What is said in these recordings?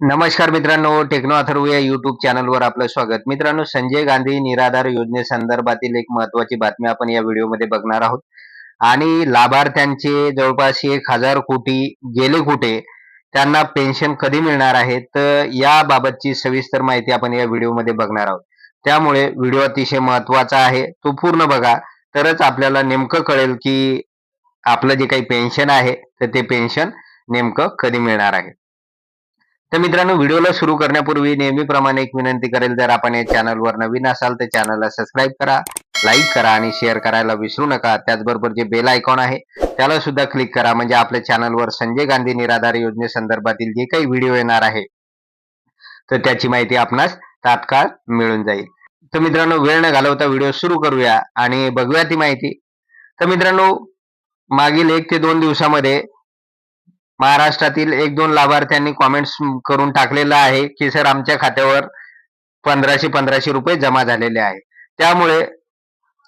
नमस्कार मित्रांनो टेक्नो अथर्व या युट्यूब चॅनलवर आपलं स्वागत. मित्रांनो संजय गांधी निराधार योजनेसंदर्भातील एक महत्वाची बातमी आपण या व्हिडिओमध्ये बघणार आहोत. आणि लाभार्थ्यांचे जवळपास एक हजार कोटी गेले कुठे त्यांना पेन्शन कधी मिळणार आहे तर याबाबतची सविस्तर माहिती आपण या व्हिडिओमध्ये बघणार आहोत. त्यामुळे व्हिडिओ अतिशय महत्त्वाचा आहे तो पूर्ण बघा. तरच आपल्याला नेमकं कळेल की आपलं जे काही पेन्शन आहे तर ते पेन्शन नेमकं कधी मिळणार आहे. तर मित्रांनो व्हिडिओला सुरू करण्यापूर्वी नेहमीप्रमाणे एक विनंती करेल जर आपण या चॅनलवर नवीन असाल तर चॅनलला सबस्क्राईब करा लाईक करा आणि शेअर करायला विसरू नका. त्याचबरोबर जे बेल आयकॉन आहे त्याला सुद्धा क्लिक करा. म्हणजे आपल्या चॅनलवर संजय गांधी निराधार योजनेसंदर्भातील जे काही व्हिडिओ येणार आहे तर त्याची माहिती आपणास तात्काळ मिळून जाईल. तर मित्रांनो वेळ न घालवता व्हिडिओ सुरू करूया आणि बघूया ती माहिती. तर मित्रांनो मागील एक ते दोन दिवसामध्ये महाराष्ट्रातील एक दोन लाभार्थ्यांनी कॉमेंट्स करून टाकलेलं आहे की सर आमच्या खात्यावर पंधराशे पंधराशे रुपये जमा झालेले आहे. त्यामुळे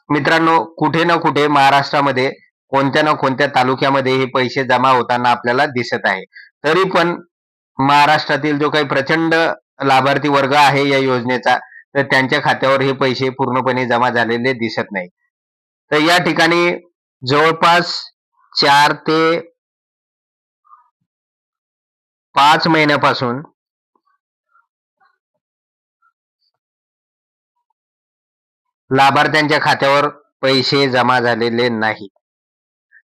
मित्रांनो कुठे ना कुठे महाराष्ट्रामध्ये कोणत्या ना कोणत्या तालुक्यामध्ये हे पैसे जमा होताना आपल्याला दिसत आहे. तरी पण महाराष्ट्रातील जो काही प्रचंड लाभार्थी वर्ग आहे या योजनेचा तर त्यांच्या खात्यावर हे पैसे पूर्णपणे जमा झालेले दिसत नाही. तर या ठिकाणी जवळपास चार ते पाच महिन्यापासून लाभार्थ्यांच्या खात्यावर पैसे जमा झालेले नाही.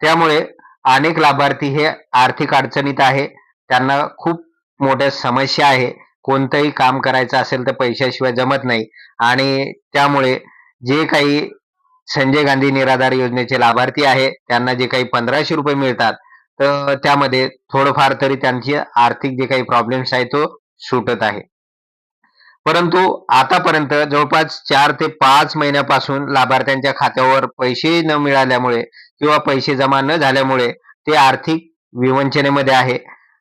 त्यामुळे अनेक लाभार्थी हे आर्थिक अडचणीत आहे. त्यांना खूप मोठ्या समस्या आहे. कोणतंही काम करायचं असेल तर पैशाशिवाय जमत नाही. आणि त्यामुळे जे काही संजय गांधी निराधार योजनेचे लाभार्थी आहे त्यांना जे काही पंधराशे रुपये मिळतात तर त्यामध्ये थोडंफार तरी त्यांची आर्थिक जे काही प्रॉब्लेम्स आहे तो सुटत आहे. परंतु आतापर्यंत जवळपास चार ते पाच महिन्यापासून लाभार्थ्यांच्या खात्यावर पैसे न मिळाल्यामुळे किंवा पैसे जमा न झाल्यामुळे ते आर्थिक विवंचनेमध्ये आहे.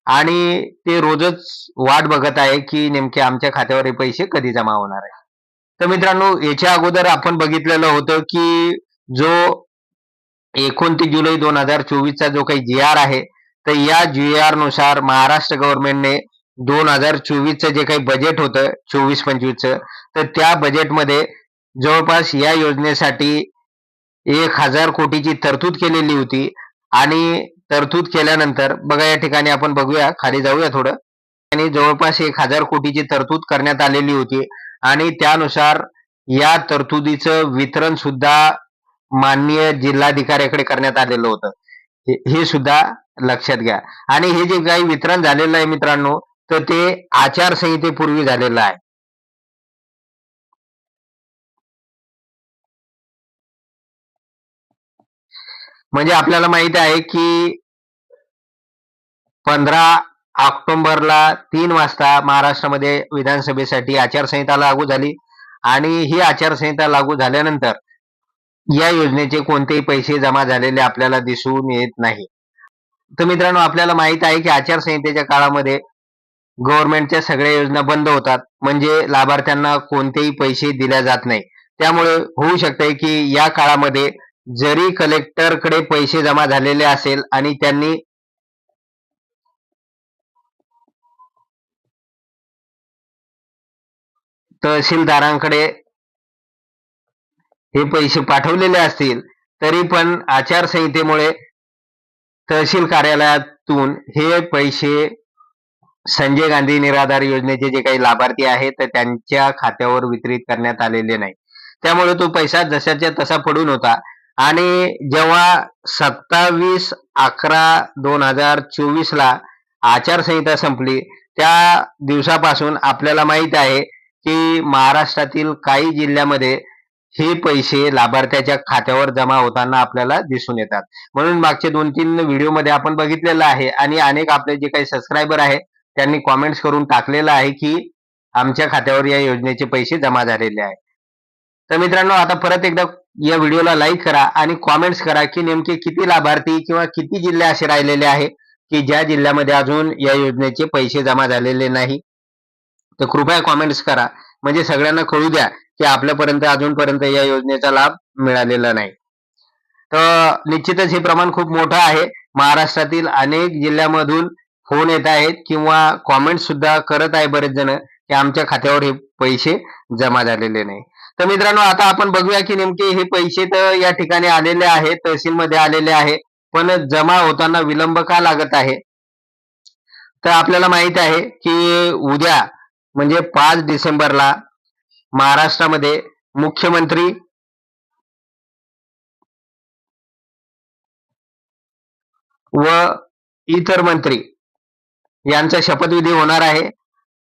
आणि ते रोजच वाट बघत आहे की नेमके आमच्या खात्यावर हे पैसे कधी जमा होणार आहे. तर मित्रांनो याच्या अगोदर आपण बघितलेलं होतं की जो एकोणतीस जुलै दोन हजार चोवीसचा जो काही जी आर आहे तर या जी आरनुसार महाराष्ट्र गव्हर्नमेंटने दोन हजार चोवीसचं जे काही बजेट होतं चोवीस पंचवीसचं तर त्या बजेटमध्ये जवळपास या योजनेसाठी एक हजार कोटीची तरतूद केलेली होती. आणि तरतूद केल्यानंतर बघा या ठिकाणी आपण बघूया खाली जाऊया थोडं. आणि जवळपास एक हजार कोटीची तरतूद करण्यात आलेली होती. आणि त्यानुसार या तरतुदीचं वितरण सुद्धा माननीय जिल्हाधिकाऱ्याकडे करण्यात आलेलं होतं. हे सुद्धा लक्षात घ्या. आणि हे जे काही वितरण झालेलं आहे मित्रांनो तर ते आचारसंहितेपूर्वी झालेलं आहे. म्हणजे आपल्याला माहीत आहे की पंधरा ऑक्टोबरला तीन वाजता महाराष्ट्रामध्ये विधानसभेसाठी आचारसंहिता लागू झाली. आणि ही आचारसंहिता लागू झाल्यानंतर या योजनेचे कोणतेही पैसे जमा झालेले आपल्याला दिसून येत नाही. तर मित्रांनो आपल्याला माहीत आहे की आचारसंहितेच्या काळामध्ये गव्हर्नमेंटच्या सगळ्या योजना बंद होतात. म्हणजे लाभार्थ्यांना कोणतेही पैसे दिल्या जात नाही. त्यामुळे होऊ शकते की या काळामध्ये जरी कलेक्टरकडे पैसे जमा झालेले असेल आणि त्यांनी तहसीलदारांकडे हे पैसे पाठवलेले असतील तरी पण आचारसंहितेमुळे तहसील कार्यालयातून हे पैसे संजय गांधी निराधार योजनेचे जे काही लाभार्थी आहेत तर त्यांच्या खात्यावर वितरित करण्यात आलेले नाही. त्यामुळे तो पैसा जशाच्या तसा पडून होता. आणि जेव्हा सत्तावीस अकरा दोन हजार चोवीस ला आचारसंहिता संपली त्या दिवसापासून आपल्याला माहीत आहे की महाराष्ट्रातील काही जिल्ह्यामध्ये हे पैसे लाभार्थ्याच्या खात्यावर जमा होताना आपल्याला दिसून येतात. म्हणून मागचे दोन तीन व्हिडिओमध्ये आपण बघितलेलं आहे आणि अनेक आपले जे काही सबस्क्रायबर आहे त्यांनी कॉमेंट्स करून टाकलेलं आहे की आमच्या खात्यावर या योजनेचे पैसे जमा झालेले आहे तर मित्रांनो आता परत एकदा या व्हिडिओला लाईक करा आणि कॉमेंट्स करा की नेमके किती लाभार्थी किंवा किती जिल्हे असे राहिलेले आहे की ज्या जिल्ह्यामध्ये अजून या योजनेचे पैसे जमा झालेले नाही. तर कृपया कॉमेंट्स करा. म्हणजे सगळ्यांना कळू द्या की आपल्यापर्यंत अजूनपर्यंत या योजनेचा लाभ मिळालेला नाही. तर निश्चितच हे प्रमाण खूप मोठं आहे. महाराष्ट्रातील अनेक जिल्ह्यामधून फोन येत आहेत किंवा कॉमेंट सुद्धा करत आहे बरेच जण की आमच्या खात्यावर हे पैसे जमा झालेले नाही. तर मित्रांनो आता आपण बघूया की नेमके हे पैसे तर या ठिकाणी आलेले आहेत तहसीलमध्ये आलेले आहे पण जमा होताना विलंब का लागत आहे? तर आपल्याला माहीत आहे की उद्या म्हणजे पाच डिसेंबरला महाराष्ट्रामध्ये मुख्यमंत्री व इतर मंत्री यांचा शपथविधी होणार आहे.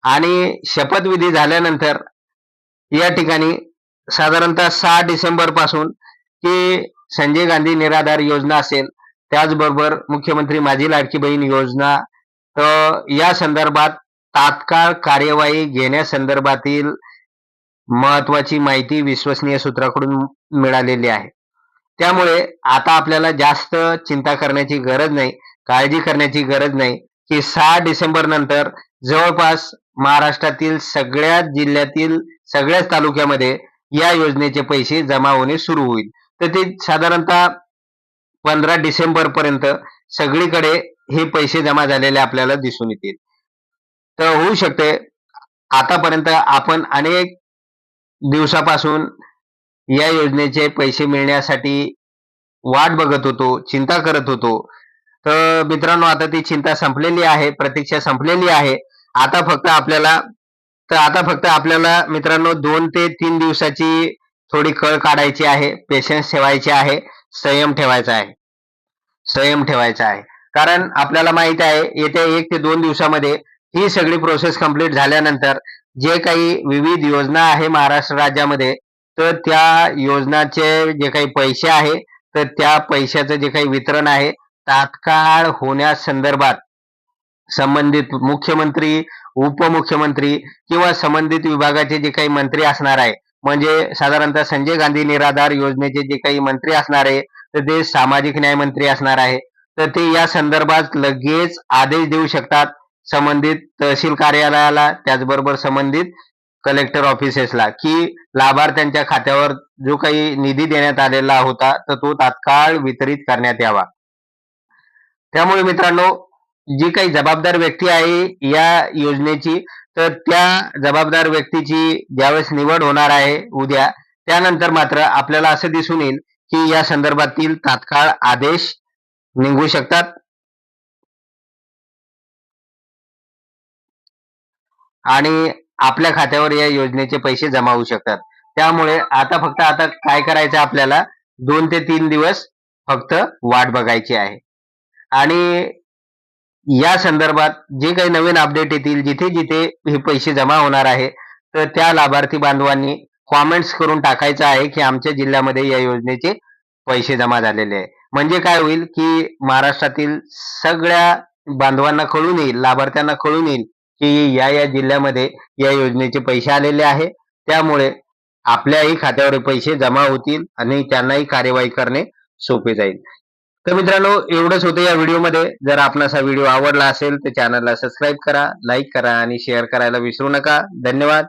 आणि शपथविधी झाल्यानंतर या ठिकाणी साधारणतः सहा डिसेंबरपासून की संजय गांधी निराधार योजना असेल त्याचबरोबर मुख्यमंत्री माझी लाडकी बहीण योजना या संदर्भात तात्काळ कार्यवाही घेण्यासंदर्भातील महत्वाची माहिती विश्वसनीय सूत्राकडून मिळालेली आहे. त्यामुळे आता आपल्याला जास्त चिंता करण्याची गरज नाही काळजी करण्याची गरज नाही की सहा डिसेंबर नंतर जवळपास महाराष्ट्रातील सगळ्याच जिल्ह्यातील सगळ्याच तालुक्यामध्ये या योजनेचे पैसे जमा होणे सुरू होईल. तर ते साधारणतः पंधरा डिसेंबर पर्यंत सगळीकडे हे पैसे जमा झालेले आपल्याला दिसून येतील. तर होऊ शकते आतापर्यंत आपण अनेक दिवसापासून या योजनेचे पैसे मिळण्यासाठी वाट बघत होतो चिंता करत होतो. तर मित्रांनो आता ती चिंता संपलेली आहे प्रतीक्षा संपलेली आहे. आता फक्त आपल्याला तर आता फक्त आपल्याला मित्रांनो दोन ते तीन दिवसाची थोडी कळ काढायची आहे पेशन्स ठेवायचे आहे संयम ठेवायचा आहे. संयम ठेवायचा आहे. कारण आपल्याला माहीत आहे येत्या एक ते दोन दिवसामध्ये ही सगळी प्रोसेस कंप्लीट झाल्यानंतर जे काही विविध योजना आहे महाराष्ट्र राज्यामध्ये तर त्या योजनाचे जे काही पैसे आहे तर त्या पैशाचं जे काही वितरण आहे तात्काळ होण्यासंदर्भात संबंधित मुख्यमंत्री उपमुख्यमंत्री किंवा संबंधित विभागाचे जे काही मंत्री असणार आहे म्हणजे साधारणतः संजय गांधी निराधार योजनेचे जे काही मंत्री असणार आहे तर ते सामाजिक न्याय मंत्री असणार आहे तर ते या संदर्भात लगेच आदेश देऊ शकतात. संबंधित तहसील कार्यालयाला त्याचबरोबर संबंधित कलेक्टर ऑफिसेसला की लाभार्थ्यांच्या खात्यावर जो काही निधी देण्यात आलेला होता तर तो तात्काळ वितरित करण्यात यावा. त्यामुळे मित्रांनो जी काही जबाबदार व्यक्ती आहे या योजनेची तर त्या जबाबदार व्यक्तीची ज्यावेळेस निवड होणार आहे उद्या त्यानंतर मात्र आपल्याला असं दिसून येईल की या संदर्भातील तात्काळ आदेश निघू शकतात. आणि आपल्या खात्यावर या योजनेचे पैसे जमा होऊ शकतात. त्यामुळे आता फक्त आता काय करायचं आपल्याला? दोन ते तीन दिवस फक्त वाट बघायची आहे. आणि या संदर्भात जे काही नवीन अपडेट येतील जिथे जिथे हे पैसे जमा होणार आहे तर त्या लाभार्थी बांधवांनी कॉमेंट्स करून टाकायचं आहे की आमच्या जिल्ह्यामध्ये या योजनेचे पैसे जमा झालेले आहे. म्हणजे काय होईल की महाराष्ट्रातील सगळ्या बांधवांना कळून येईल लाभार्थ्यांना कळून येईल की या या जिल्ह्यामध्ये या योजनेचे पैसे आलेले आहे. त्यामुळे आपल्याही खात्यावर पैसे जमा होतील आणि त्यांनाही कार्यवाही करणे सोपे जाईल. तर मित्रांनो एवढंच होतं या व्हिडिओमध्ये. जर आपणास हा व्हिडिओ आवडला असेल तर चॅनलला सबस्क्राईब करा लाईक करा आणि शेअर करायला विसरू नका. धन्यवाद.